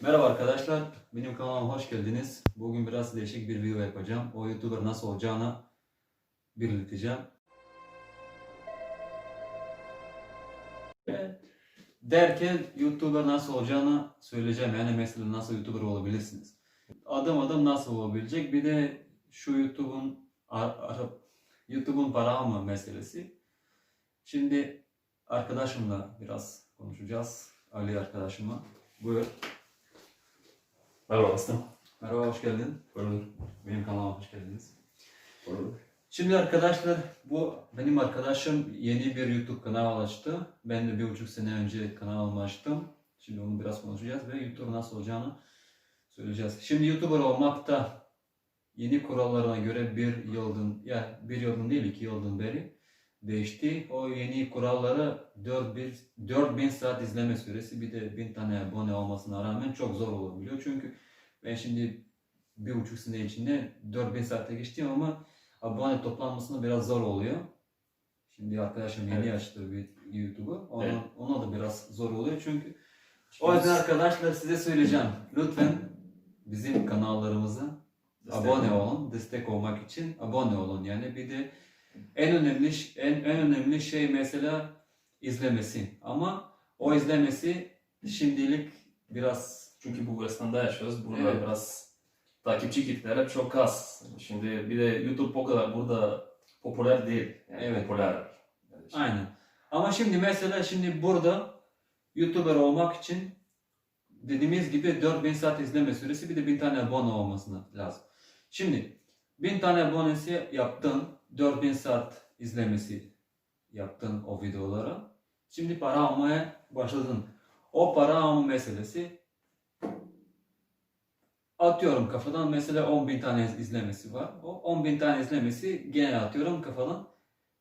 Merhaba arkadaşlar, benim kanalıma hoş geldiniz. Bugün biraz değişik bir video yapacağım. O YouTuber nasıl olacağını belirteceğim. Ve Derken YouTuber nasıl olacağını söyleyeceğim. Yani mesela nasıl YouTuber olabilirsiniz. Adım adım nasıl olabilecek. Bir de şu YouTube'un YouTube'un para alma meselesi. Şimdi arkadaşımla biraz konuşacağız. Ali arkadaşımla. Buyur. Merhaba Aslan. Merhaba, hoş geldin. Buyurun. Benim kanalıma hoş geldiniz. Buyurun. Şimdi arkadaşlar, bu benim arkadaşım yeni bir YouTube kanal açtı. Ben de bir buçuk sene önce kanalımı açtım. Şimdi onu biraz konuşacağız ve YouTube nasıl olacağını söyleyeceğiz. Şimdi YouTuber olmakta yeni kurallarına göre bir yıldan, ya bir yıldan değil iki yıldan beri değişti. O yeni kuralları 4000, 4000 saat izleme süresi bir de 1000 tane abone olmasına rağmen çok zor olabiliyor. Çünkü ben şimdi bir buçuk sene içinde 4000 saate geçtim ama abone toplanmasına biraz zor oluyor. Şimdi arkadaşım yeni Evet. açtı bir YouTube'u. Ona, Evet. ona da biraz zor oluyor çünkü o yüzden arkadaşlar size söyleyeceğim. Lütfen bizim kanallarımıza abone olun. Destek olmak için abone olun. Yani bir de en önemli en, en önemli şey mesela izlemesi. Ama o izlemesi şimdilik biraz Çünkü bu Bulgaristan'da yaşıyoruz. Burada Evet. biraz takipçi kitleleri çok az. Şimdi bir de YouTube o kadar burada popüler değil. Yani Evet. Popüler. Yani Aynen. Ama şimdi mesela şimdi burada YouTuber olmak için dediğimiz gibi 4000 saat izleme süresi bir de 1000 tane abone olmasına lazım. Şimdi 1000 tane abonesi yaptın, 4000 saat izlemesi yaptın o videolara. Şimdi para almaya başladın. O para alma meselesi atıyorum kafadan mesela 10.000 tane izlemesi var. O 10.000 tane izlemesi gene atıyorum kafadan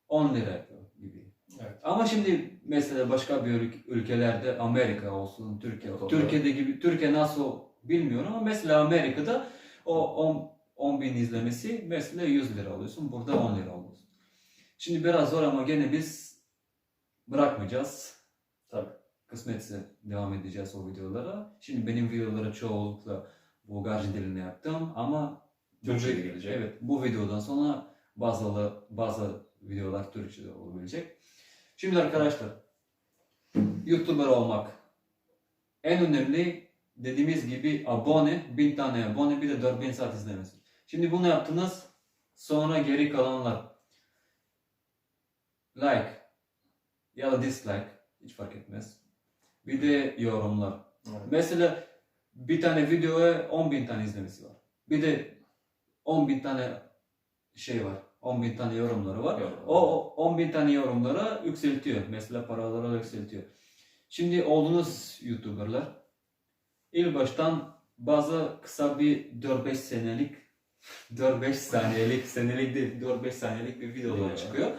10 lira yapıyor gibi. Evet. Ama şimdi mesela başka bir ülk- ülkelerde Amerika olsun, Türkiye Doğru. Türkiye'de gibi Türkiye nasıl bilmiyorum ama mesela Amerika'da o 10 10 bin izlemesi mesela 100 lira alıyorsun. Burada 10 lira alıyorsun. Şimdi biraz zor ama gene biz bırakmayacağız. Tabii. Kısmetse devam edeceğiz o videolara. Şimdi benim videoları çoğunlukla Bulgarca dilinde yaptım ama bu Türkçe'de vi- gelecek. Evet, bu videodan sonra bazı bazı videolar Türkçe'de olabilecek. Şimdi arkadaşlar YouTuber olmak en önemli dediğimiz gibi abone, 1000 tane abone bir de 4000 saat izlemesi. Şimdi bunu yaptınız sonra geri kalanlar like ya da dislike hiç fark etmez. Bir de yorumlar. Evet. Mesela bir tane videoya 10 bin tane izlemesi var. Bir de 10 bin tane şey var. 10 bin tane yorumları var. Yorum. O o 10 bin tane yorumlara yükseltiyor. Mesela paraları yükseltiyor. Şimdi oldunuz YouTuber'lar. İlk baştan bazı kısa bir 4-5 senelik 4-5 saniyelik senelik değil 4-5 saniyelik bir videolar Video. çıkıyor.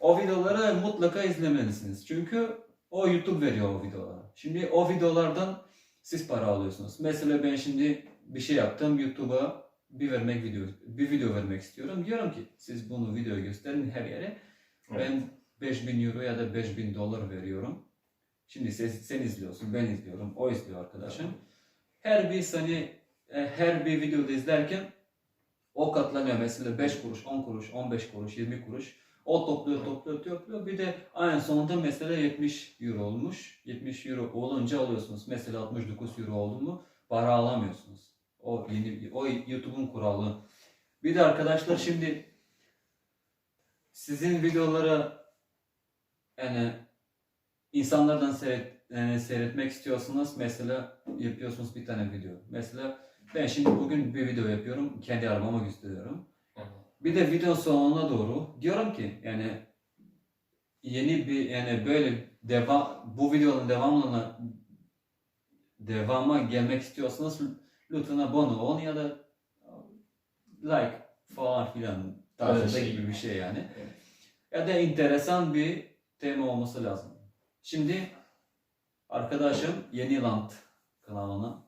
O videoları mutlaka izlemelisiniz. Çünkü o YouTube veriyor o videoları. Şimdi o videolardan siz para alıyorsunuz. Mesela ben şimdi bir şey yaptım YouTube'a bir vermek video bir video vermek istiyorum. Diyorum ki siz bunu videoyu gösterin her yere. Evet. Ben 5000 euro ya da 5000 dolar veriyorum. Şimdi sen, sen izliyorsun, ben izliyorum, o izliyor arkadaşım. Her bir seni e, her bir videoda izlerken o katlanıyor. Mesela 5 kuruş, 10 kuruş, 15 kuruş, 20 kuruş. O topluyor, topluyor, topluyor. Bir de ayın sonunda mesela 70 euro olmuş. 70 euro olunca alıyorsunuz. Mesela 69 euro oldu mu para alamıyorsunuz. O yeni o YouTube'un kuralı. Bir de arkadaşlar şimdi sizin videoları yani insanlardan seyret, yani seyretmek istiyorsunuz. Mesela yapıyorsunuz bir tane video. Mesela ben şimdi bugün bir video yapıyorum. Kendi arabamı gösteriyorum. Bir de video sonuna doğru diyorum ki yani yeni bir yani böyle devam bu videonun devamına devama gelmek istiyorsanız lütfen abone olun ya da like falan filan tarzında şey. gibi bir şey yani. Evet. Ya da enteresan bir tema olması lazım. Şimdi arkadaşım Yeni Land kanalına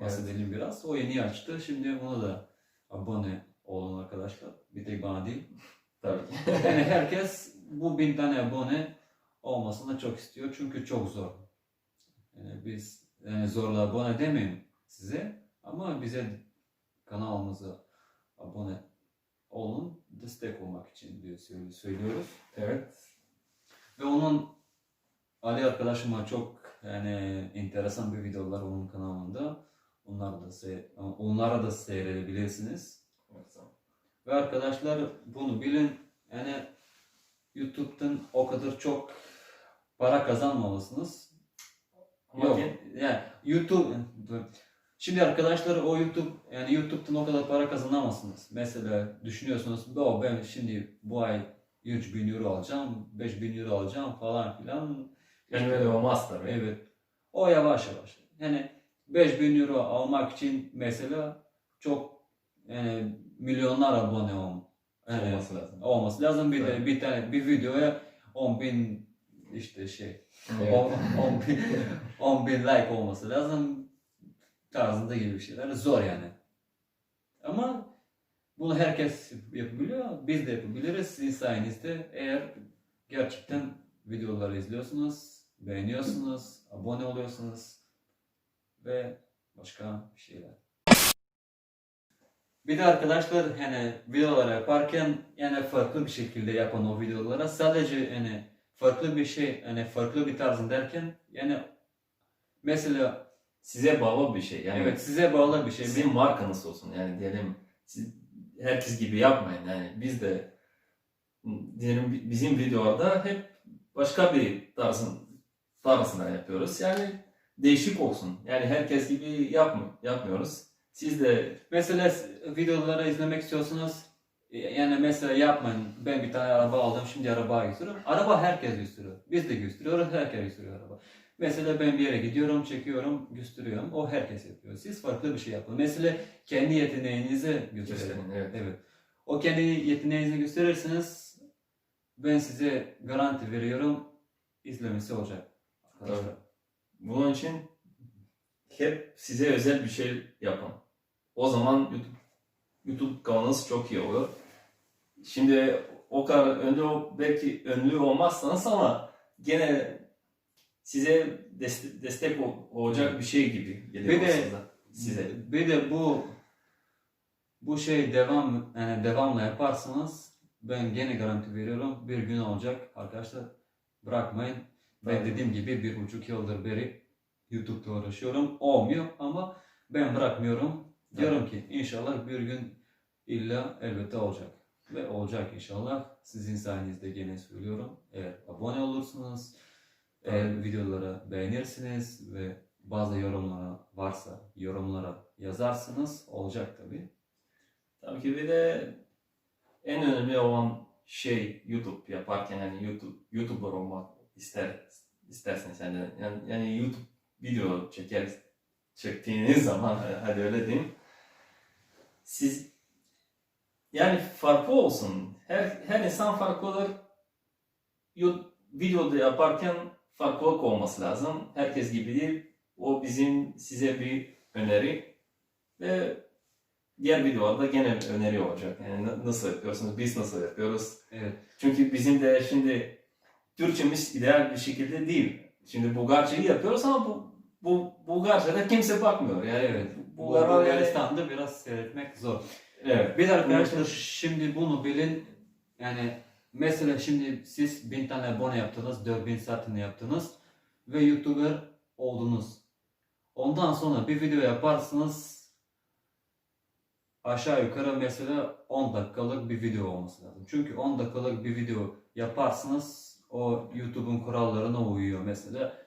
bahsedelim biraz. O yeni açtı. Şimdi ona da abone olun arkadaşlar. Bir tek bana değil. Tabii. Yani herkes bu bin tane abone olmasını çok istiyor. Çünkü çok zor. Yani biz e, zorla abone demeyeyim size ama bize kanalımıza abone olun destek olmak için diye söylüyoruz. Evet. Ve onun Ali arkadaşıma çok yani enteresan bir videolar onun kanalında. Onları da se- onlara da seyredebilirsiniz. Evet, tamam. Ve arkadaşlar bunu bilin. Yani YouTube'dan o kadar çok para kazanmamalısınız. Ama Yok. Yani YouTube Şimdi arkadaşlar o YouTube yani YouTube'dan o kadar para kazanamazsınız. Mesela düşünüyorsunuz "Bo, ben şimdi bu ay 3000 euro alacağım, 5000 euro alacağım falan filan. yani öyle olmaz tabii. Evet. O yavaş yavaş. Yani 5000 euro almak için mesela çok yani milyonlar abone ol. Yani Olması lazım. olması lazım. Bir de Evet. bir tane bir videoya 10 bin işte şey Evet. 10 bin, 10 bin like olması lazım tarzında gibi şeyler. Zor yani. Ama bunu herkes yapabiliyor. Biz de yapabiliriz. Sizin sayenizde eğer gerçekten videoları izliyorsunuz, beğeniyorsunuz, abone oluyorsunuz ve başka bir şeyler. Bir de arkadaşlar hani videoları yaparken yani farklı bir şekilde yapan o videolara sadece yani farklı bir şey hani farklı bir tarzın derken yani mesela Size bağlı bir şey. Yani evet size bağlı bir şey. sizin markanız olsun. Yani diyelim siz herkes gibi yapmayın. Yani biz de diyelim bi- bizim videolarda hep başka bir tarzın tarzına yapıyoruz. Yani değişik olsun. Yani herkes gibi yapma, yapmıyoruz. Siz de Mesela videoları izlemek istiyorsunuz. e, Yani mesela yapmayın. Ben bir tane araba aldım. Şimdi araba gösteriyorum. Araba herkes gösteriyor. Biz de gösteriyoruz. Herkes gösteriyor araba. Mesela ben bir yere gidiyorum, çekiyorum, gösteriyorum. O herkes yapıyor. Siz farklı bir şey yapın. Mesela kendi yeteneğinizi gösterin. Evet. Evet. O kendi yeteneğinizi gösterirseniz ben size garanti veriyorum izlemesi olacak. Arkadaşlar. Bunun için hep size özel bir şey yapın. O zaman YouTube YouTube kanalınız çok iyi olur. Şimdi o kadar ünlü belki ünlü olmazsanız ama gene size destek, destek ol- olacak bir şey gibi geliyor Bir de- size. Bir de bu bu şey devam yani devamlı yaparsanız ben gene garanti veriyorum bir gün olacak arkadaşlar bırakmayın. Ben dediğim gibi bir buçuk yıldır beri YouTube'da uğraşıyorum. Olmuyor ama ben bırakmıyorum. Diyorum ki inşallah bir gün illa elbette olacak. Ve olacak inşallah. Sizin sayenizde gene söylüyorum. Eğer abone olursunuz, eğer videoları beğenirsiniz ve bazı yorumlara varsa yorumlara yazarsınız olacak tabii. Tabii ki bir de en önemli olan şey YouTube yaparken yani YouTube YouTuber olmak ister isterseniz yani, yani, yani YouTube video çeker çektiğiniz zaman hadi öyle diyeyim siz yani farklı olsun. Her her insan farklı olur. Yo- Videoda yaparken farklılık olması lazım. Herkes gibi değil. O bizim size bir öneri ve diğer videolarda gene öneri olacak. Yani na- nasıl yapıyorsunuz, biz nasıl yapıyoruz. Evet. Çünkü bizim de şimdi Türkçemiz ideal bir şekilde değil. Şimdi Bulgarcayı yapıyoruz ama bu, bu Bulgarca'da kimse bakmıyor. Yani Evet. Bu Bulgarlar yani, Bulgaristan'da biraz seyretmek zor. evet. Bir arkadaşlar şimdi bunu bilin. Yani mesela şimdi siz 1000 tane abone yaptınız, 4000 saatini yaptınız ve YouTuber oldunuz. Ondan sonra bir video yaparsınız aşağı yukarı mesela 10 dakikalık bir video olması lazım. Çünkü 10 dakikalık bir video yaparsınız o YouTube'un kurallarına uyuyor. Mesela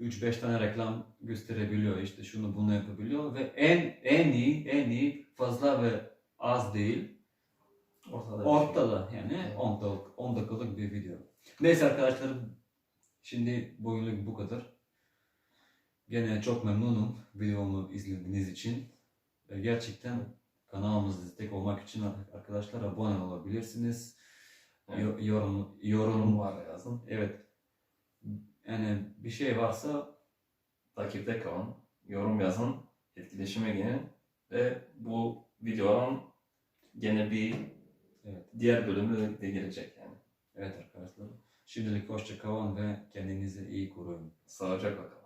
3-5 tane reklam gösterebiliyor. işte şunu bunu yapabiliyor ve en en iyi en iyi fazla ve az değil Ortada. şey. ortada yani 10 dakikalık, 10 dakikalık bir video. Neyse arkadaşlar şimdi bugünlük bu kadar. Gene çok memnunum videomu izlediğiniz için. Gerçekten kanalımıza destek olmak için arkadaşlar abone olabilirsiniz. Evet. Yorum, yorum, var yazın. evet. Yani bir şey varsa Takipte kalın. Yorum yazın. Etkileşime gelin. Ve bu videonun gene bir Evet. diğer bölümü de gelecek yani. evet arkadaşlar. Şimdilik hoşça kalın ve kendinizi iyi koruyun. Sağlıcakla kalın.